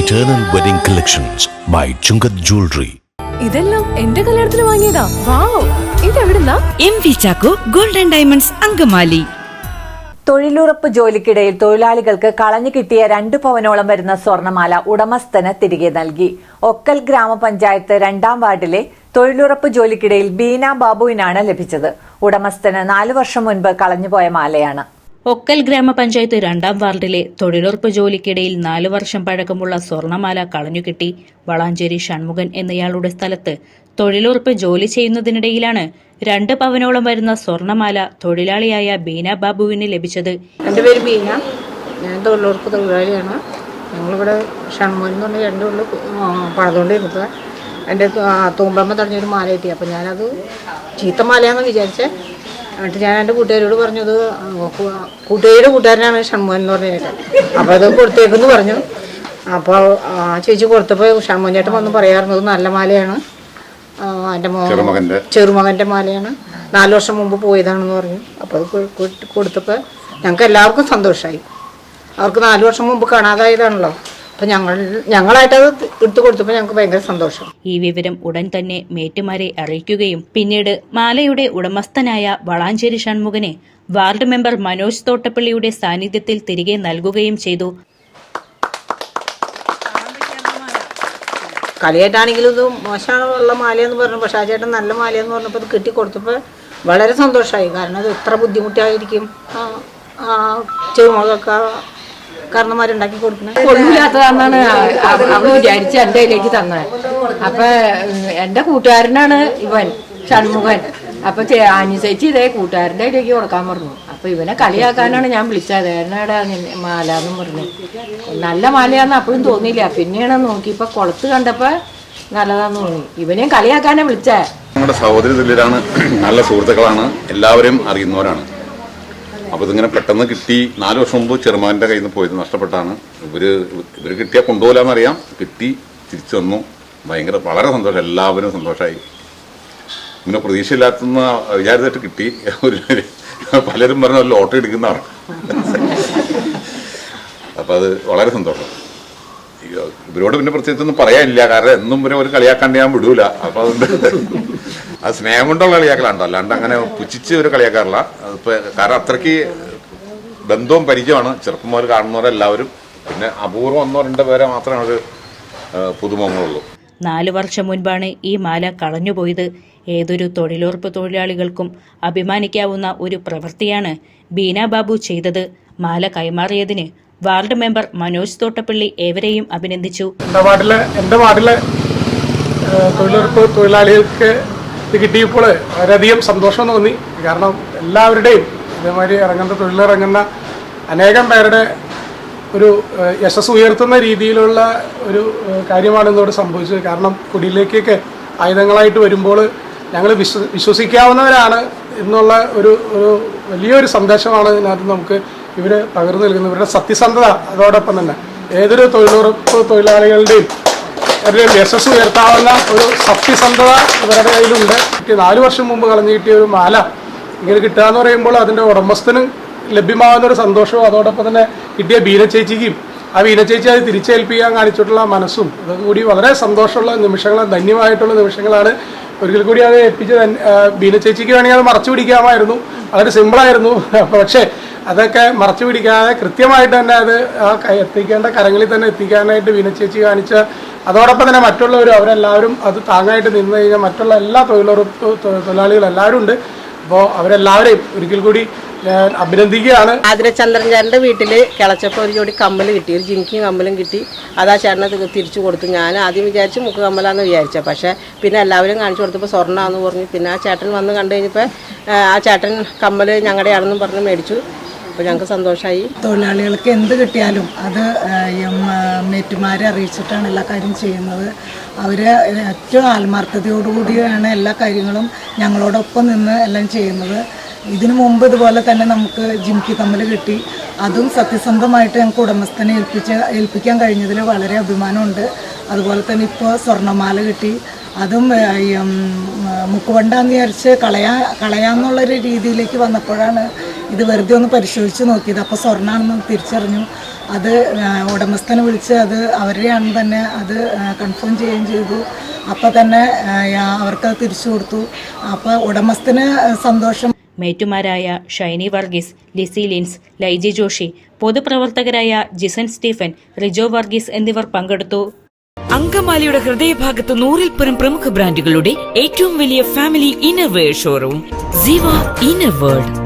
Eternal Wedding Collections by Chungath Jewelry. ഇതെല്ലാം എന്റെ കല്യാണത്തിന് വാങ്ങിയതാ. Wow ഇതെവിടുന്നാ? M V Chacko golden diamonds Angamaly. തൊഴിലുറപ്പ് ജോലിക്കിടയിൽ തൊഴിലാളികൾക്ക് കളഞ്ഞു കിട്ടിയ രണ്ട് പവനോളം വരുന്ന സ്വർണമാല ഉടമസ്ഥന് തിരികെ നൽകി. ഒക്കൽ ഗ്രാമപഞ്ചായത്ത് രണ്ടാം വാർഡിലെ തൊഴിലുറപ്പ് ജോലിക്കിടയിൽ ബീന ബാബുവിനാണ് ലഭിച്ചത്. ഉടമസ്ഥന് നാലു വർഷം മുൻപ് കളഞ്ഞുപോയ മാലയാണ്. ഒക്കൽ ഗ്രാമപഞ്ചായത്ത് രണ്ടാം വാർഡിലെ തൊഴിലുറപ്പ് ജോലിക്കിടയിൽ നാല് വർഷം പഴക്കമുള്ള സ്വർണമാല കളഞ്ഞുകിട്ടി വളാഞ്ചേരി ഷൺമുഖൻ എന്നയാളുടെ സ്ഥലത്ത് തൊഴിലുറപ്പ് ജോലി ചെയ്യുന്നതിനിടയിലാണ് രണ്ട് പവനോളം വരുന്ന സ്വർണമാല തൊഴിലാളിയായ ബീന ബാബുവിന് ലഭിച്ചത്. എന്റെ പേര് ബീന. ഞാൻ തൊഴിലുറപ്പ് തൊഴിലാളിയാണ്. ഞങ്ങളിവിടെ ഷൺമുഖൻ രണ്ട് പണിതുകൊണ്ടിരുന്നത്. എന്റെ തൂമ്പമ്മ തടഞ്ഞൊരു മാല കിട്ടി. അപ്പോൾ ഞാനത് ചീത്തമാലയാണെന്ന് വിചാരിച്ചേ. എന്നിട്ട് ഞാൻ എന്റെ കൂട്ടുകാരോട് പറഞ്ഞത് കൂട്ടുകാരുടെ കൂട്ടുകാരനാണ് ഷൺമോൻ എന്ന് പറഞ്ഞ ചേട്ടൻ അപ്പോൾ അത് കൊടുത്തേക്കെന്ന് പറഞ്ഞു. അപ്പോൾ ആ ചേച്ചി കൊടുത്തപ്പോൾ ഷൺമോൻ ചേട്ടൻ വന്ന് പറയാറുണ്ട് "ഇത് നല്ല മാലയാണ്. എന്റെ മോ ചെറുമകന്റെ. മാലയാണ്. നാല് വർഷം മുമ്പ് പോയതാണെന്ന് പറഞ്ഞു. അപ്പോൾ അത് കൊടുത്തപ്പോൾ ഞങ്ങൾക്ക് എല്ലാവർക്കും സന്തോഷമായി അവർക്ക് നാല് വർഷം മുമ്പ് കാണാതായതാണല്ലോ. അപ്പം ഞങ്ങൾ ഞങ്ങളായിട്ടത് എടുത്തു കൊടുത്തപ്പോൾ ഞങ്ങൾക്ക് ഭയങ്കര സന്തോഷം. ഈ വിവരം ഉടൻ തന്നെ മേറ്റുമാരെ അറിയിക്കുകയും പിന്നീട് മാലയുടെ ഉടമസ്ഥനായ വളാഞ്ചേരി ഷൺമുഖനെ വാർഡ് മെമ്പർ മനോജ് തോട്ടപ്പള്ളിയുടെ സാന്നിധ്യത്തിൽ തിരികെ നൽകുകയും ചെയ്തു. കളിയായിട്ടാണെങ്കിലും ഇത് മോശമുള്ള മാലയെന്ന് പറഞ്ഞു പക്ഷേ ആ ചേട്ടൻ നല്ല മാലയെന്ന് പറഞ്ഞപ്പോൾ ഇത് കിട്ടി കൊടുത്തപ്പോൾ വളരെ സന്തോഷമായി. കാരണം അത് എത്ര ബുദ്ധിമുട്ടായിരിക്കും. ചെറുമകൾക്ക് കാരണന്മാരുണ്ടാക്കി കൊടുക്കുന്നത്? കൊള്ളൂലാത്തതാണെന്നാണ് അവൾ വിചാരിച്ച് എന്റെ കയ്യിലേക്ക് തന്നത്. അപ്പൊ എന്റെ എന്റെ കൂട്ടുകാരനാണ് ഇവൻ ഷൺമുഖൻ. അപ്പൊ അനുസരിച്ച് ഇതേ കൂട്ടുകാരന്റെ കയ്യിലേക്ക് കൊടുക്കാൻ പറഞ്ഞു. അപ്പൊ ഇവനെ കളിയാക്കാനാണ് ഞാൻ വിളിച്ചത്. എന്നാടാ മാല എന്നും പറഞ്ഞു. നല്ല മാലയാന്ന് അപ്പോഴും തോന്നിയില്ല. പിന്നെയാണ് നോക്കി ഇപ്പൊ കുളത്ത് കണ്ടപ്പോ നല്ലതാന്ന് തോന്നി. ഇവനെയും കളിയാക്കാനാ വിളിച്ചേ. നമ്മുടെ സഹോദരി തുല്യരാണ്. നല്ല സുഹൃത്തുക്കളാണ്. എല്ലാവരും അറിയുന്നവരാണ്. അപ്പോൾ ഇതിങ്ങനെ പെട്ടെന്ന് കിട്ടി. നാല് വർഷം മുമ്പ് ചെറുമാന്റെ കയ്യിൽ നിന്ന് പോയത് നഷ്ടപ്പെട്ടാണ്. ഇവർ ഇവർ കിട്ടിയാൽ കൊണ്ടുപോകാമെന്നറിയാം കിട്ടി തിരിച്ചു വന്നു. ഭയങ്കര വളരെ സന്തോഷം. എല്ലാവരും സന്തോഷമായി പിന്നെ പ്രതീക്ഷയില്ലാത്തുന്ന വിചാരിച്ചിട്ട് കിട്ടി. ഒരു പലരും പറഞ്ഞ ലോട്ടറി എടുക്കുന്നതാണ്. അപ്പം അത് വളരെ സന്തോഷം. ഇവരോട് പിന്നെ പ്രത്യേകിച്ചൊന്നും പറയാനില്ല. കാരണം എന്നും ഇവരെ ഒരു കളിയാക്കാണ്ട് ഞാൻ വിടൂല. അപ്പൊ അതുകൊണ്ട് അത് സ്നേഹം കൊണ്ടുള്ള കളിയാക്കലാണ്ടോ അല്ലാണ്ട് അങ്ങനെ പുച്ഛിച്ച് ഒരു കളിയാക്കാറില്ല. അതിപ്പോ കാരണം അത്രയ്ക്ക് ബന്ധവും പരിചയമാണ് ചെറുപ്പം മുതൽ കാണുന്നവരെല്ലാവരും പിന്നെ അപൂർവം ഒന്നോ രണ്ടോ പേരെ മാത്രമേ ഒരു പുതുമുഖങ്ങളുള്ളൂ. നാലു വർഷം മുൻപാണ് ഈ മാല കളഞ്ഞുപോയത്. ഏതൊരു തൊഴിലുറപ്പ് തൊഴിലാളികൾക്കും അഭിമാനിക്കാവുന്ന ഒരു പ്രവൃത്തിയാണ് ബീന ബാബു ചെയ്തത്. മാല കൈമാറിയതിന് വാർഡ് മെമ്പർ മനോജ് തോട്ടപ്പള്ളി ഏവരെയും അഭിനന്ദിച്ചു. എന്റെ വാർഡിലെ എന്റെ വാർഡിലെ തൊഴിലുറപ്പ് തൊഴിലാളികൾക്ക് ഇത് കിട്ടിയപ്പോൾ വളരെയധികം സന്തോഷം തോന്നി. കാരണം എല്ലാവരുടെയും ഇതേമാതിരി ഇറങ്ങുന്ന തൊഴിലിറങ്ങുന്ന അനേകം പേരുടെ ഒരു യശസ് ഉയർത്തുന്ന രീതിയിലുള്ള ഒരു കാര്യമാണ് ഇന്നോട് സംഭവിച്ചത്. കാരണം കുടിയിലേക്കൊക്കെ ആയുധങ്ങളായിട്ട് വരുമ്പോൾ ഞങ്ങൾ വിശ്വസിക്കാവുന്നവരാണ് എന്നുള്ള ഒരു ഒരു വലിയൊരു സന്ദേശമാണ് ഇതിനകത്ത് നമുക്ക് ഇവർ പകർന്നു നൽകുന്നു ഇവരുടെ സത്യസന്ധത അതോടൊപ്പം തന്നെ. ഏതൊരു തൊഴിലുറപ്പ് തൊഴിലാളികളുടെയും അവരുടെ യശസ് ഉയർത്താവുന്ന ഒരു സത്യസന്ധത ഇവരുടെ കയ്യിലുണ്ട്. നാല് വർഷം മുമ്പ് കളഞ്ഞു കിട്ടിയ ഒരു മാല ഇങ്ങനെ കിട്ടുക എന്ന് പറയുമ്പോൾ അതിന്റെ ഉടമസ്ഥന് ലഭ്യമാകുന്ന ഒരു സന്തോഷവും അതോടൊപ്പം തന്നെ കിട്ടിയ ബീനച്ചേച്ചിക്കും ആ ബീനച്ചേച്ചി ചേച്ചി അത് തിരിച്ചേൽപ്പിക്കാൻ കാണിച്ചിട്ടുള്ള മനസ്സും അതൊക്കെ കൂടി വളരെ സന്തോഷമുള്ള നിമിഷങ്ങളാണ് ധന്യമായിട്ടുള്ള നിമിഷങ്ങളാണ്. ഒരിക്കൽ കൂടി അത് ഏൽപ്പിച്ച് ബീനച്ചേച്ചിക്ക് വേണമെങ്കിൽ അത് മറച്ചു പിടിക്കാമായിരുന്നു. വളരെ സിമ്പിളായിരുന്നു പക്ഷേ അതൊക്കെ മറച്ചു പിടിക്കാതെ കൃത്യമായിട്ട് തന്നെ അത് എത്തിക്കേണ്ട കരങ്ങളിൽ തന്നെ എത്തിക്കാനായിട്ട് വിനച്ചേച്ചി കാണിച്ച അതോടൊപ്പം തന്നെ മറ്റുള്ളവരും അവരെല്ലാവരും അത് താങ്ങായിട്ട് നിന്ന് കഴിഞ്ഞാൽ മറ്റുള്ള എല്ലാ തൊഴിലുറപ്പ് തൊഴിലാളികളെല്ലാവരും ഉണ്ട്. അപ്പോൾ അവരെല്ലാവരെയും ഒരിക്കൽ കൂടി ഞാൻ അഭിനന്ദിക്കുകയാണ്. ആതിരചന്ദ്രൻ ചേട്ടന്റെ വീട്ടിൽ കിളച്ചപ്പോൾ ഒരു ജോഡി കമ്മൽ കിട്ടി. ഒരു ജിമിക്കും കമ്മലും കിട്ടി. അത് ചേട്ടനെ തിരിച്ചു കൊടുത്തു. ഞാൻ ആദ്യം വിചാരിച്ചു മുക്ക് കമ്മലാന്ന് വിചാരിച്ച. പക്ഷേ പിന്നെ എല്ലാവരും കാണിച്ചു കൊടുത്തപ്പോൾ സ്വർണമാണെന്ന് പറഞ്ഞു. പിന്നെ ആ ചേട്ടൻ വന്ന് കണ്ടു കഴിഞ്ഞപ്പോൾ ആ ചേട്ടൻ കമ്മൽ ഞങ്ങളുടെയാണെന്നും പറഞ്ഞ് മേടിച്ചു. അപ്പോൾ ഞങ്ങൾക്ക് സന്തോഷമായി തൊഴിലാളികൾക്ക് എന്ത് കിട്ടിയാലും അത് മേറ്റുമാരെ അറിയിച്ചിട്ടാണ് എല്ലാ കാര്യം ചെയ്യുന്നത്. അവർ ഏറ്റവും ആത്മാർത്ഥതയോടുകൂടിയാണ് എല്ലാ കാര്യങ്ങളും ഞങ്ങളോടൊപ്പം നിന്ന് എല്ലാം ചെയ്യുന്നത്. ഇതിനു മുമ്പ് ഇതുപോലെ തന്നെ നമുക്ക് ജിംകി കമ്മൽ കിട്ടി. അതും സത്യസന്ധമായിട്ട് ഞങ്ങൾക്ക് ഉടമസ്ഥനെ ഏൽപ്പിച്ച ഏൽപ്പിക്കാൻ കഴിഞ്ഞതിൽ വളരെ അഭിമാനമുണ്ട്. അതുപോലെ തന്നെ ഇപ്പോൾ സ്വർണമാല കിട്ടി. അതും മുക്കുവണ്ടാന്ന് വിചാരിച്ച് കളയാ കളയാന്നുള്ളൊരു രീതിയിലേക്ക് വന്നപ്പോഴാണ് ഇത് വെറുതെ ഒന്ന് പരിശോധിച്ച് നോക്കിയത്. അപ്പോൾ സ്വർണമാണെന്ന് തിരിച്ചറിഞ്ഞു. അത് ഉടമസ്ഥനെ വിളിച്ച് അത് അവരെയാണ് തന്നെ അത് കൺഫേം ചെയ്യുകയും ചെയ്തു. അപ്പോൾ തന്നെ അവർക്ക് തിരിച്ചു കൊടുത്തു. അപ്പോൾ ഉടമസ്ഥന് സന്തോഷം. മേറ്റുമാരായ ഷൈനി വർഗീസ് ലിസി ലിൻസ് ലൈജി ജോഷി പൊതുപ്രവർത്തകരായ ജിസൻ സ്റ്റീഫൻ റിജോ വർഗീസ് എന്നിവർ പങ്കെടുത്തു. അങ്കമാലിയുടെ ഹൃദയഭാഗത്ത് നൂറിൽ പരം പ്രമുഖ ബ്രാൻഡുകളുടെ ഏറ്റവും വലിയ family innerwear showroom Siva inner world